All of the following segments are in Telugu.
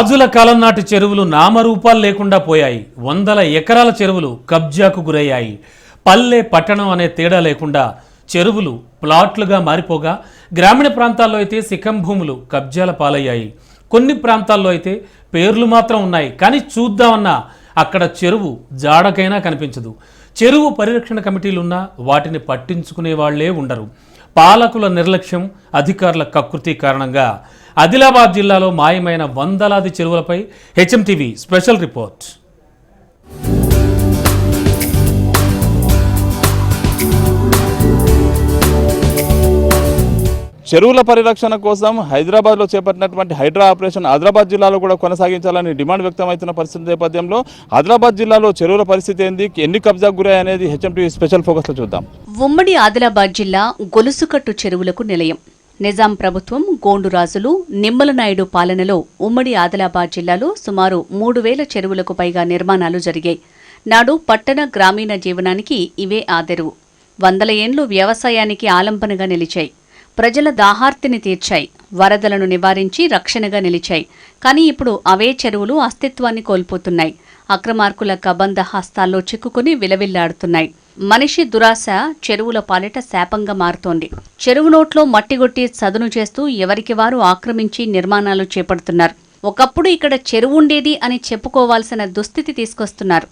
రాజుల కాలం నాటి చెరువులు నామరూపాలు లేకుండా పోయాయి. వందల ఎకరాల చెరువులు కబ్జాకు గురయ్యాయి. పల్లె పట్టణం అనే తేడా లేకుండా చెరువులు ప్లాట్లుగా మారిపోగా గ్రామీణ ప్రాంతాల్లో అయితే శిఖం భూములు కబ్జాల పాలయ్యాయి. కొన్ని ప్రాంతాల్లో అయితే పేర్లు మాత్రం ఉన్నాయి. కానీ చూద్దామన్నా అక్కడ చెరువు జాడకైనా కనిపించదు. చెరువు పరిరక్షణ కమిటీలున్నా వాటిని పట్టించుకునే వాళ్ళే ఉండరు. పాలకుల నిర్లక్ష్యం అధికారుల కకృతి కారణంగా ఆదిలాబాద్ జిల్లాలో మాయమైన వందలాది చెరువులపై హెచ్ఎంటీవీ స్పెషల్ రిపోర్ట్. చెరువుల పరిరక్షణ కోసం హైదరాబాద్లో చేపట్టినటువంటి హైడ్రా ఆపరేషన్ ఆదిలాబాద్ జిల్లాలో కూడా కొనసాగించాలని డిమాండ్ వ్యక్తమవుతున్న పరిస్థితి నేపథ్యంలో ఆదిలాబాద్ జిల్లాలో చెరువుల పరిస్థితి ఏంది? ఎన్ని కబ్జాకు గురయ్యాయి అనేది హెచ్ఎంటీ స్పెషల్ ఫోకస్లో చూద్దాం. ఉమ్మడి ఆదిలాబాద్ జిల్లా గొలుసుకట్టు చెరువులకు నిలయం. నిజాం ప్రభుత్వం గోండురాజులు నిమ్మలనాయుడు పాలనలో ఉమ్మడి ఆదిలాబాద్ జిల్లాలో సుమారు మూడు వేల చెరువులకు పైగా నిర్మాణాలు జరిగాయి. నాడు పట్టణ గ్రామీణ జీవనానికి ఇవే ఆదెరువు. వందల ఏండ్లు వ్యవసాయానికి ఆలంబనగా నిలిచాయి. ప్రజల దాహార్తిని తీర్చాయి. వరదలను నివారించి రక్షణగా నిలిచాయి. కానీ ఇప్పుడు అవే చెరువులు అస్తిత్వాన్ని కోల్పోతున్నాయి. అక్రమార్కుల కబంధ హస్తాల్లో చిక్కుకుని విలవిల్లాడుతున్నాయి. మనిషి దురాశ చెరువుల పాలిట శాపంగా మారుతోంది. చెరువు నోట్లో మట్టిగొట్టి సదును చేస్తూ ఎవరికి వారు ఆక్రమించి నిర్మాణాలు చేపడుతున్నారు. ఒకప్పుడు ఇక్కడ చెరువు ఉండేది అని చెప్పుకోవాల్సిన దుస్థితి తీసుకొస్తున్నారు.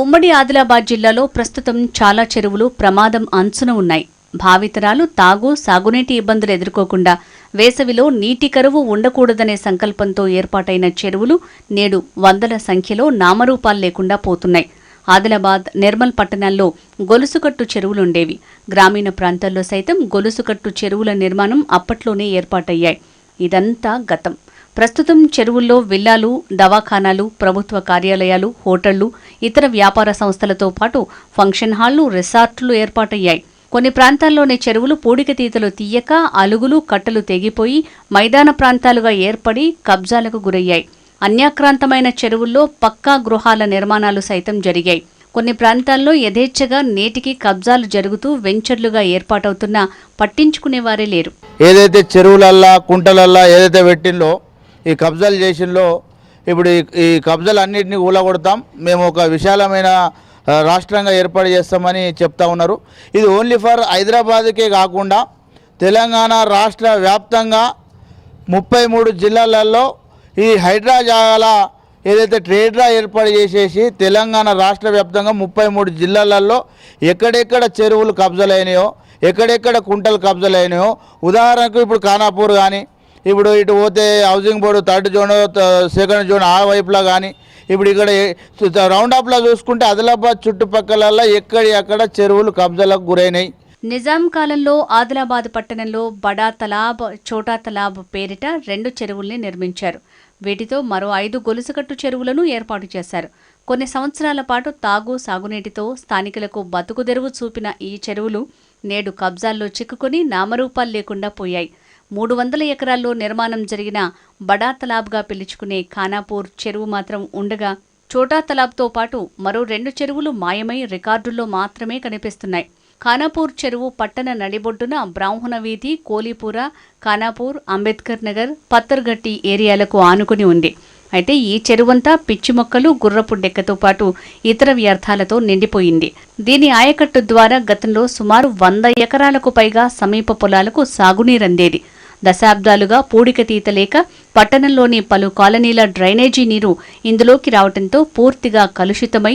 ఉమ్మడి ఆదిలాబాద్ జిల్లాలో ప్రస్తుతం చాలా చెరువులు ప్రమాదం అంచున ఉన్నాయి. భావితరాలు తాగు సాగునీటి ఇబ్బందులు ఎదుర్కోకుండా వేసవిలో నీటి కరువు ఉండకూడదనే సంకల్పంతో ఏర్పాటైన చెరువులు నేడు వందల సంఖ్యలో నామరూపాలు లేకుండా పోతున్నాయి. ఆదిలాబాద్ నిర్మల్ పట్టణాల్లో గొలుసుకట్టు చెరువులుండేవి గ్రామీణ ప్రాంతాల్లో సైతం గొలుసుకట్టు చెరువుల నిర్మాణం అప్పట్లోనే ఏర్పాటయ్యాయి. ఇదంతా గతం. ప్రస్తుతం చెరువుల్లో విల్లాలు దవాఖానాలు ప్రభుత్వ కార్యాలయాలు హోటళ్ళు ఇతర వ్యాపార సంస్థలతో పాటు ఫంక్షన్ హాళ్ళు రిసార్ట్లు ఏర్పాటయ్యాయి. కొన్ని ప్రాంతాల్లోని చెరువులు పూడికతీతలు తీయక అలుగులు కట్టలు తెగిపోయి మైదాన ప్రాంతాలుగా ఏర్పడి కబ్జాలకు గురయ్యాయి. అన్యాక్రాంతమైన చెరువుల్లో పక్కా గృహాల నిర్మాణాలు సైతం జరిగాయి. కొన్ని ప్రాంతాల్లో యథేచ్ఛగా నేటికి కబ్జాలు జరుగుతూ వెంచర్లుగా ఏర్పాటవుతున్నా పట్టించుకునేవారే లేరు. ఏదైతే చెరువులల్లా కుంటలల్లా ఏదైతే పెట్టిందో ఈ కబ్జాలు చేసిందో ఇప్పుడు ఈ కబ్జాలు అన్నింటినీ ఊలగొడతాం. మేము ఒక విశాలమైన రాష్ట్రంగా ఏర్పాటు చేస్తామని చెప్తా ఉన్నారు. ఇది ఓన్లీ ఫర్ హైదరాబాద్కే కాకుండా తెలంగాణ రాష్ట్ర వ్యాప్తంగా ముప్పై మూడు జిల్లాలలో ఈ హైడ్రా జాగాల ఏదైతే ట్రేడ్రా ఏర్పాటు చేసేసి తెలంగాణ రాష్ట్ర వ్యాప్తంగా ముప్పై మూడు జిల్లాలలో ఎక్కడెక్కడ చెరువులు కబ్జలైనాయో ఎక్కడెక్కడ కుంటలు కబ్జలైనాయో ఉదాహరణకు ఇప్పుడు ఖానాపూర్ కానీ ఇప్పుడు ఇటు పోతే housing board third zone second zone ఆ వైపులో కానీ ఇప్పుడు ఇక్కడ రౌండ్ అప్లో చూసుకుంటే ఆదిలాబాద్ చుట్టుపక్కల ఎక్కడి అక్కడ చెరువులు కబ్జాలకు గురైనాయి. నిజాం కాలంలో ఆదిలాబాద్ పట్టణంలో బడా తలాబ్ చోటా తలాబ్ పేరిట రెండు చెరువుల్ని నిర్మించారు. వీటితో మరో ఐదు గొలుసుకట్టు చెరువులను ఏర్పాటు చేశారు. కొన్ని సంవత్సరాల పాటు తాగు సాగునీటితో స్థానికులకు బతుకుదెరువు చూపిన ఈ చెరువులు నేడు కబ్జాల్లో చిక్కుకుని నామరూపాలు లేకుండా పోయాయి. మూడు వందల ఎకరాల్లో నిర్మాణం జరిగిన బడా తలాబ్గా పిలుచుకునే ఖానాపూర్ చెరువు మాత్రం ఉండగా చోటా తలాబ్తో పాటు మరో రెండు చెరువులు మాయమై రికార్డుల్లో మాత్రమే కనిపిస్తున్నాయి. ఖానాపూర్ చెరువు పట్టణ నడిబొడ్డున బ్రాహ్మణ వీధి కోలీపుర ఖానాపూర్ అంబేద్కర్ నగర్ పత్తర్గట్టి ఏరియాలకు ఆనుకుని ఉంది. అయితే ఈ చెరువంతా పిచ్చి మొక్కలు గుర్రపు డెక్కతో పాటు ఇతర వ్యర్థాలతో నిండిపోయింది. దీని ఆయకట్టు ద్వారా గతంలో సుమారు వంద ఎకరాలకు పైగా సమీప పొలాలకు సాగునీరందేది. దశాబ్దాలుగా పూడికతీత లేక పట్టణంలోని పలు కాలనీల డ్రైనేజీ నీరు ఇందులోకి రావటంతో పూర్తిగా కలుషితమై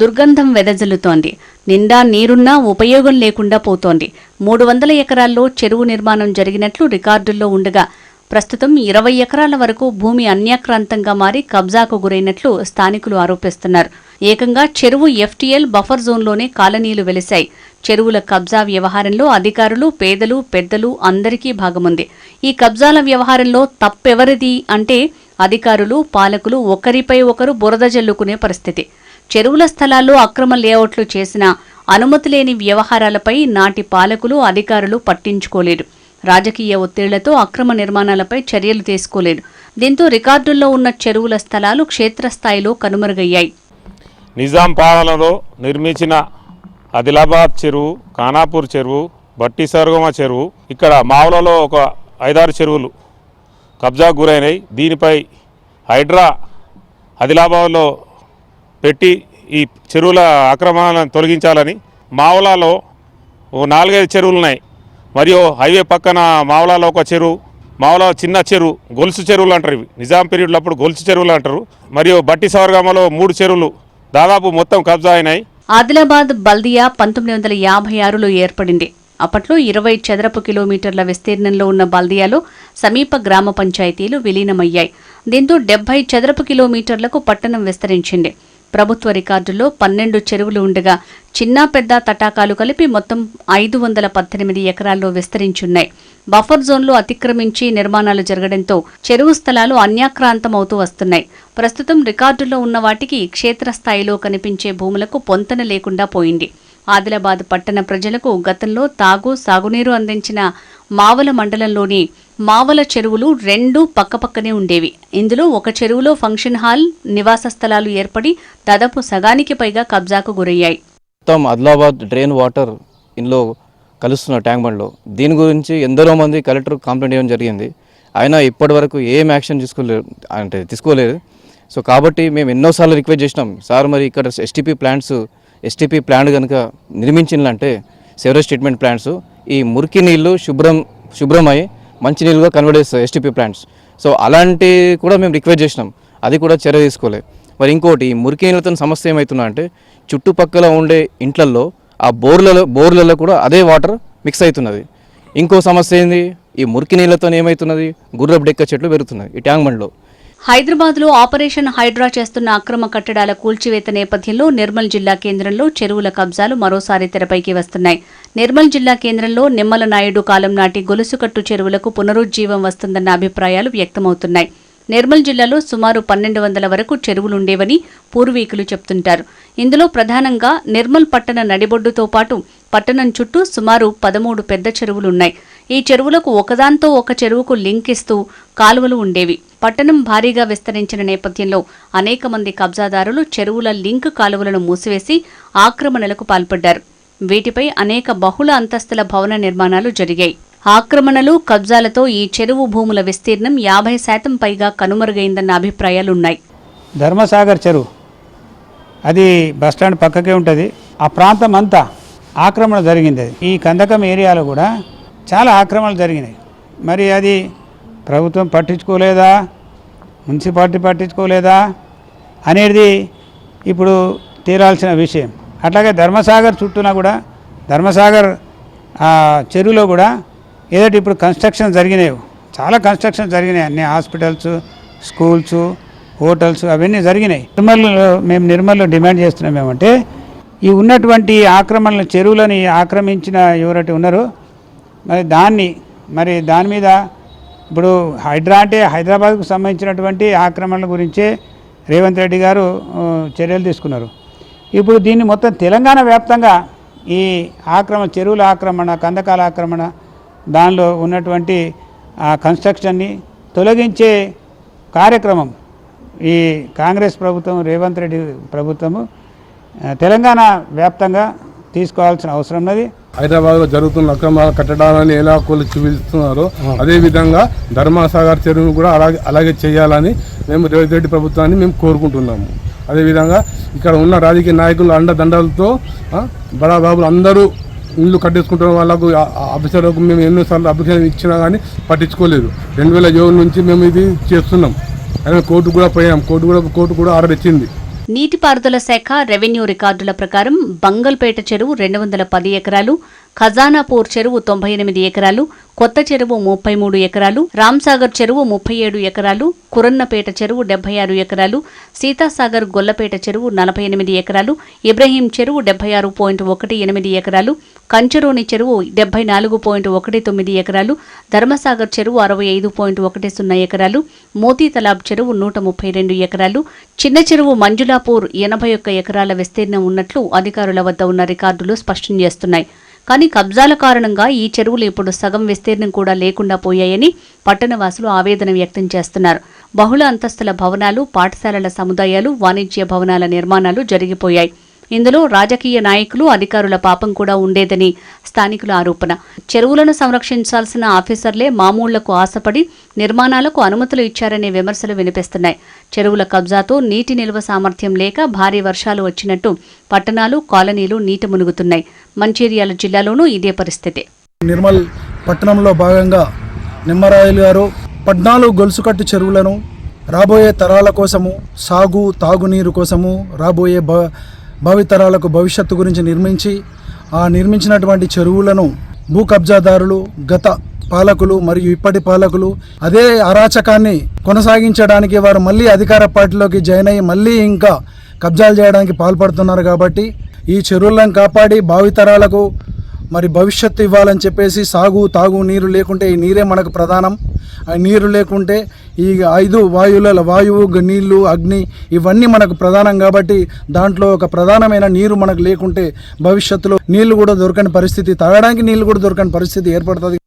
దుర్గంధం వెదజల్లుతోంది. నిండా నీరున్నా ఉపయోగం లేకుండా పోతోంది. మూడు వందల ఎకరాల్లో చెరువు నిర్మాణం జరిగినట్లు రికార్డుల్లో ఉండగా ప్రస్తుతం ఇరవై ఎకరాల వరకు భూమి అన్యాక్రాంతంగా మారి కబ్జాకు గురైనట్లు స్థానికులు ఆరోపిస్తున్నారు. ఏకంగా చెరువు ఎఫ్టీఎల్ బఫర్ జోన్లోనే కాలనీలు వెలిశాయి. చెరువుల కబ్జా వ్యవహారంలో అధికారులు పేదలు పెద్దలు అందరికీ భాగముంది. ఈ కబ్జాల వ్యవహారంలో తప్పెవరిది అంటే అధికారులు పాలకులు ఒకరిపై ఒకరు బురద జల్లుకునే పరిస్థితి. చెరువుల స్థలాల్లో అక్రమ లేఅవుట్లు చేసిన అనుమతి లేని వ్యవహారాలపై నాటి పాలకులు అధికారులు పట్టించుకోలేరు రాజకీయ ఒత్తిళ్ళతో అక్రమ నిర్మాణాలపై చర్యలు తీసుకోలేదు. దీంతో రికార్డుల్లో ఉన్న చెరువుల స్థలాలు క్షేత్రస్థాయిలో కనుమరుగయ్యాయి. నిజాం పాలనలో నిర్మించిన ఆదిలాబాద్ చెరువు ఖానాపూర్ చెరువు బట్టి సర్గమ చెరువు ఇక్కడ మావులలో ఒక ఐదారు చెరువులు కబ్జాకు గురైనాయి. దీనిపై హైడ్రా ఆదిలాబాద్లో పెట్టి ఈ చెరువుల అక్రమాలను తొలగించాలని మావలాలో ఓ నాలుగైదు చెరువులు ఉన్నాయి మరియు హైవే పక్కన మావలాలో ఒక చెరువు మావులా చిన్న చెరువు గొలుసు చెరువులు అంటారు ఇవి. నిజాం పీరియడ్లో అప్పుడు గొలుసు చెరువులు అంటారు. మరియు బట్టి సవర్గామలో మూడు చెరువులు దాదాపు మొత్తం కబ్జా అయినాయి. ఆదిలాబాద్ బల్దియా పంతొమ్మిది వందల యాభై ఆరులో ఏర్పడింది. అప్పట్లో ఇరవై చదరపు కిలోమీటర్ల విస్తీర్ణంలో ఉన్న బల్దియాలో సమీప గ్రామ పంచాయతీలు విలీనమయ్యాయి. దీంతో డెబ్బై చదరపు కిలోమీటర్లకు పట్టణం విస్తరించింది. ప్రభుత్వ రికార్డుల్లో పన్నెండు చెరువులు ఉండగా చిన్న పెద్ద తటాకాలు కలిపి మొత్తం ఐదు వందల పద్దెనిమిది ఎకరాల్లో విస్తరించున్నాయి. బఫర్ జోన్లు అతిక్రమించి నిర్మాణాలు జరగడంతో చెరువు స్థలాలు అన్యాక్రాంతం అవుతూ వస్తున్నాయి. ప్రస్తుతం రికార్డుల్లో ఉన్న వాటికి క్షేత్రస్థాయిలో కనిపించే భూములకు పొంతన లేకుండా పోయింది. ఆదిలాబాద్ పట్టణ ప్రజలకు గతంలో తాగు సాగునీరు అందించిన మావల మండలంలోని మావల చెరువులు రెండు పక్కపక్కనే ఉండేవి. ఇందులో ఒక చెరువులో ఫంక్షన్ హాల్ నివాస స్థలాలు ఏర్పడి దాదాపు సగానికి పైగా కబ్జాకు గురయ్యాయి. మొత్తం ఆదిలాబాద్ డ్రైన్ వాటర్ ఇందులో కలుస్తున్న ట్యాంక్ బండ్లో. దీని గురించి ఎందరో మంది కలెక్టర్ కంప్లైంట్ ఇవ్వడం జరిగింది. అయినా ఇప్పటి వరకు ఏం యాక్షన్ తీసుకోలేదు అంటే తీసుకోలేదు. సో కాబట్టి మేము ఎన్నోసార్లు రిక్వెస్ట్ చేసినాం సార్ మరి ఇక్కడ ఎస్టీపీ ప్లాంట్స్ ఎస్టీపీ ప్లాంట్ కనుక నిర్మించిందంటే సెవరేజ్ ట్రీట్మెంట్ ప్లాంట్స్ ఈ మురికి నీళ్ళు శుభ్రం శుభ్రమై మంచి నీళ్ళుగా కన్వర్ట్ చేస్తాయి ఎస్టీపీ ప్లాంట్స్ సో అలాంటి కూడా మేము రిక్వెస్ట్ చేసినాం. అది కూడా చర్య తీసుకోలే. మరి ఇంకోటి మురికి నీళ్ళతో సమస్య ఏమవుతుందా అంటే చుట్టుపక్కల ఉండే ఇంట్లల్లో ఆ బోర్లలో బోర్లలో కూడా అదే వాటర్ మిక్స్ అవుతున్నది. ఇంకో సమస్య ఏంది? ఈ మురికి నీళ్ళతో ఏమవుతున్నది గుర్రపు డెక్క చెట్లు పెరుగుతున్నాయి ఈ ట్యాంక్ బండ్లో. హైదరాబాద్లో ఆపరేషన్ హైడ్రా చేస్తున్న అక్రమ కట్టడాల కూల్చివేత నేపథ్యంలో నిర్మల్ జిల్లా కేంద్రంలో చెరువుల కబ్జాలు మరోసారి తెరపైకి వస్తున్నాయి. నిర్మల్ జిల్లా కేంద్రంలో నిమ్మల నాయుడు కాలం నాటి గొలుసుకట్టు చెరువులకు పునరుజ్జీవం వస్తుందన్న అభిప్రాయాలు వ్యక్తమవుతున్నాయి. నిర్మల్ జిల్లాలో సుమారు పన్నెండు వందల వరకు చెరువులుండేవని పూర్వీకులు చెప్తుంటారు. ఇందులో ప్రధానంగా నిర్మల్ పట్టణ నడిబొడ్డుతో పాటు పట్టణం చుట్టూ సుమారు పదమూడు పెద్ద చెరువులున్నాయి. ఈ చెరువులకు ఒకదాంతో ఒక చెరువుకు లింక్ ఇస్తూ కాలువలు ఉండేవి. పట్టణం భారీగా విస్తరించిన నేపథ్యంలో అనేక మంది కబ్జాదారులు చెరువుల లింక్ కాలువలను మూసివేసి ఆక్రమణలకు పాల్పడ్డారు. వీటిపై అనేక బహుళ అంతస్తుల భవన నిర్మాణాలు జరిగాయి. ఆక్రమణలు కబ్జాలతో ఈ చెరువు భూముల విస్తీర్ణం యాభై శాతం పైగా కనుమరుగైందన్న అభిప్రాయాలున్నాయి. ధర్మసాగర్ చెరువు. అది బస్టాండ్ పక్కకే ఉంటుంది. ఆ ప్రాంతం అంతా ఆక్రమణ జరిగింది. ఈ కందకం ఏరియాలో కూడా చాలా ఆక్రమణలు జరిగినాయి. మరి అది ప్రభుత్వం పట్టించుకోలేదా? మున్సిపాలిటీ పట్టించుకోలేదా? అనేది ఇప్పుడు తీరాల్సిన విషయం. అట్లాగే ధర్మసాగర్ చుట్టూనా కూడా ధర్మసాగర్ ఆ చెరువులో కూడా ఏదైతే ఇప్పుడు కన్స్ట్రక్షన్ జరిగినాయి చాలా కన్స్ట్రక్షన్ జరిగినాయి. అన్ని హాస్పిటల్స్ స్కూల్స్ హోటల్స్ అవన్నీ జరిగినాయి. నిర్మల్లో మేము నిర్మల్లో డిమాండ్ చేస్తున్నాం ఏమంటే ఈ ఉన్నటువంటి ఆక్రమణలు చెరువులని ఆక్రమించిన ఎవరైతే ఉన్నారో మరి దాన్ని మరి దాని మీద ఇప్పుడు హైడ్రా అంటే హైదరాబాద్కు సంబంధించినటువంటి ఆక్రమణల గురించే రేవంత్ రెడ్డి గారు చర్యలు తీసుకున్నారు. ఇప్పుడు దీన్ని మొత్తం తెలంగాణ వ్యాప్తంగా ఈ ఆక్రమణ చెరువుల ఆక్రమణ కందకాల ఆక్రమణ దానిలో ఉన్నటువంటి ఆ కన్స్ట్రక్షన్ని తొలగించే కార్యక్రమం ఈ కాంగ్రెస్ ప్రభుత్వం రేవంత్ రెడ్డి ప్రభుత్వము తెలంగాణ వ్యాప్తంగా తీసుకోవాల్సిన అవసరం ఉన్నది. హైదరాబాద్లో జరుగుతున్న అక్రమ కట్టడాలని ఎలా కొలిచి పిలుస్తున్నారో అదే విధంగా ధర్మసాగర్ చెరువును కూడా అలాగే అలాగే చేయాలని మేము రేవంత్ రెడ్డి ప్రభుత్వాన్ని మేము కోరుకుంటున్నాము. అదేవిధంగా ఇక్కడ ఉన్న రాజకీయ నాయకుల అండదండలతో ఆ, బడా బాబులు అందరూ ఇల్లు కట్టేసుకుంటున్న వాళ్ళకు ఆఫీసర్లకు మేము ఎన్నోసార్లు అప్లికేషన్ ఇచ్చినా కానీ పట్టించుకోలేదు. రెండు వేల నుంచి మేము ఇది చేస్తున్నాం. అదే కోర్టు కూడా పోయాం. కోర్టు కూడా కోర్టు కూడా ఆర్డర్ ఇచ్చింది. నీటిపారుదల శాఖ రెవెన్యూ రికార్డుల ప్రకారం బంగల్పేట చెరువు రెండు వందల పది ఎకరాలు ఖజానాపూర్ చెరువు తొంభై ఎనిమిది ఎకరాలు కొత్త చెరువు ముప్పై మూడు ఎకరాలు రామ్సాగర్ చెరువు ముప్పై ఏడు ఎకరాలు కురన్నపేట చెరువు డెబ్బై ఆరు ఎకరాలు సీతాసాగర్ గొల్లపేట చెరువు నలభై ఎనిమిది ఎకరాలు ఇబ్రహీం చెరువు డెబ్బై ఆరు పాయింట్ ఒకటి ఎనిమిది ఎకరాలు కంచరోని చెరువు డెబ్బై నాలుగు పాయింట్ ఒకటి తొమ్మిది ఎకరాలు ధర్మసాగర్ చెరువు అరవై ఐదు పాయింట్ ఒకటి సున్నా ఎకరాలు మోతీ తలాబ్ చెరువు నూట ముప్పై రెండు ఎకరాలు చిన్న చెరువు మంజులాపూర్ ఎనభై ఒక్క ఎకరాల విస్తీర్ణం ఉన్నట్లు అధికారుల వద్ద ఉన్న రికార్డులు స్పష్టం చేస్తున్నాయి. కానీ కబ్జాల కారణంగా ఈ చెరువులు ఇప్పుడు సగం విస్తీర్ణం కూడా లేకుండా పోయాయని పట్టణవాసులు ఆవేదన వ్యక్తం చేస్తున్నారు. బహుళ అంతస్తుల భవనాలు పాఠశాలల సముదాయాలు వాణిజ్య భవనాల నిర్మాణాలు జరిగిపోయాయి. ఇందులో రాజకీయ నాయకులు అధికారుల పాపం కూడా ఉండేదని స్థానికుల ఆరోపణ. చెరువులను సంరక్షించాల్సిన ఆఫీసర్లే మామూళ్ళకు ఆశపడి నిర్మాణాలకు అనుమతులు ఇచ్చారనే విమర్శలు వినిపిస్తున్నాయి. చెరువుల కబ్జాతో నీటి నిల్వ సామర్థ్యం లేక భారీ వర్షాలు వచ్చినట్టు పట్టణాలు కాలనీలు నీట మునుగుతున్నాయి. మంచిర్యాల జిల్లాలోనూ ఇదే పరిస్థితి. నిర్మల్ పట్టణంలో భాగంగా నిమ్మరాయలు గారు పద్నాలుగు గొలుసుకట్టు చెరువులను రాబోయే తరాల కోసము సాగు తాగునీరు కోసము రాబోయే భ భావితరాలకు భవిష్యత్తు గురించి నిర్మించి ఆ నిర్మించినటువంటి చెరువులను భూ కబ్జాదారులు గత పాలకులు మరియు ఇప్పటి పాలకులు అదే అరాచకాన్ని కొనసాగించడానికి వారు మళ్ళీ అధికార పార్టీలోకి జాయిన్ అయ్యి మళ్ళీ ఇంకా కబ్జాలు చేయడానికి పాల్పడుతున్నారు కాబట్టి ఈ చెరువులను కాపాడి భావితరాలకు మరి భవిష్యత్తు ఇవ్వాలని చెప్పేసి సాగు తాగు నీరు లేకుంటే ఈ నీరే మనకు ప్రధానం. నీరు లేకుంటే ఈ ఐదు వాయువుల వాయువు నీళ్ళు అగ్ని ఇవన్నీ మనకు ప్రధానం కాబట్టి దాంట్లో ఒక ప్రధానమైన నీరు మనకు లేకుంటే భవిష్యత్తులో నీళ్ళు కూడా దొరకని పరిస్థితి తాగడానికి నీళ్ళు కూడా దొరకని పరిస్థితి ఏర్పడుతుంది.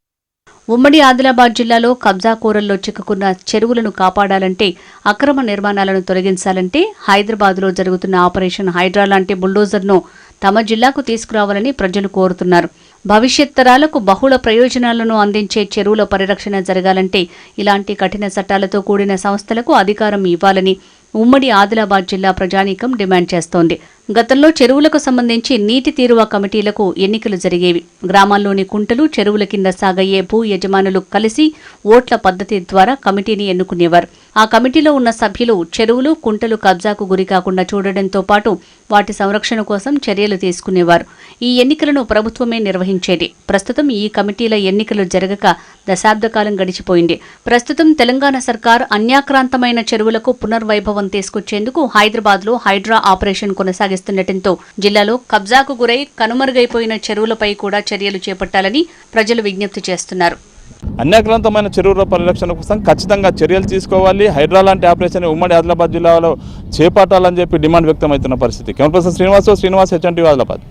ఉమ్మడి ఆదిలాబాద్ జిల్లాలో కబ్జా కూరల్లో చిక్కుకున్న చెరువులను కాపాడాలంటే అక్రమ నిర్మాణాలను తొలగించాలంటే హైదరాబాద్లో జరుగుతున్న ఆపరేషన్ హైడ్రా లాంటి బుల్డోజర్ను తమ జిల్లాకు తీసుకురావాలని ప్రజలు కోరుతున్నారు. భవిష్యత్ తరాలకు బహుళ ప్రయోజనాలను అందించే చెరువుల పరిరక్షణ జరగాలంటే ఇలాంటి కఠిన చట్టాలతో కూడిన సంస్థలకు అధికారం ఇవ్వాలని ఉమ్మడి ఆదిలాబాద్ జిల్లా ప్రజానీకం డిమాండ్ చేస్తోంది. గతంలో చెరువులకు సంబంధించి నీటి తీరువ కమిటీలకు ఎన్నికలు జరిగేవి. గ్రామాల్లోని కుంటలు చెరువుల కింద సాగయ్యే భూ యజమానులు కలిసి ఓట్ల పద్ధతి ద్వారా కమిటీని ఎన్నుకునేవారు. ఆ కమిటీలో ఉన్న సభ్యులు చెరువులు కుంటలు కబ్జాకు గురి కాకుండా చూడడంతో పాటు వాటి సంరక్షణ కోసం చర్యలు తీసుకునేవారు. ఈ ఎన్నికలను ప్రభుత్వమే నిర్వహించేది. ప్రస్తుతం ఈ కమిటీల ఎన్నికలు జరగక దశాబ్ద కాలం గడిచిపోయింది. ప్రస్తుతం తెలంగాణ సర్కార్ అన్యాక్రాంతమైన చెరువులకు పునర్వైభవం తీసుకొచ్చేందుకు హైదరాబాద్లో హైడ్రా ఆపరేషన్ చేస్తుండటంతో జిల్లాలో కబ్జాకు గురై కనుమరుగైపోయిన చెరువులపై కూడా చర్యలు చేపట్టాలని ప్రజలు విజ్ఞప్తి చేస్తున్నారు. అన్యాక్రాంతమైన చెరువుల పరిరక్షణ కోసం ఖచ్చితంగా చర్యలు తీసుకోవాలి. హైడ్రా లాంటి ఆపరేషన్ ఉమ్మడి ఆదిలాబాద్ జిల్లాలో చేపట్టాలని చెప్పి డిమాండ్ వ్యక్తమవుతున్న పరిస్థితి. Camera person Srinivas Srinivas HNT Adilabad.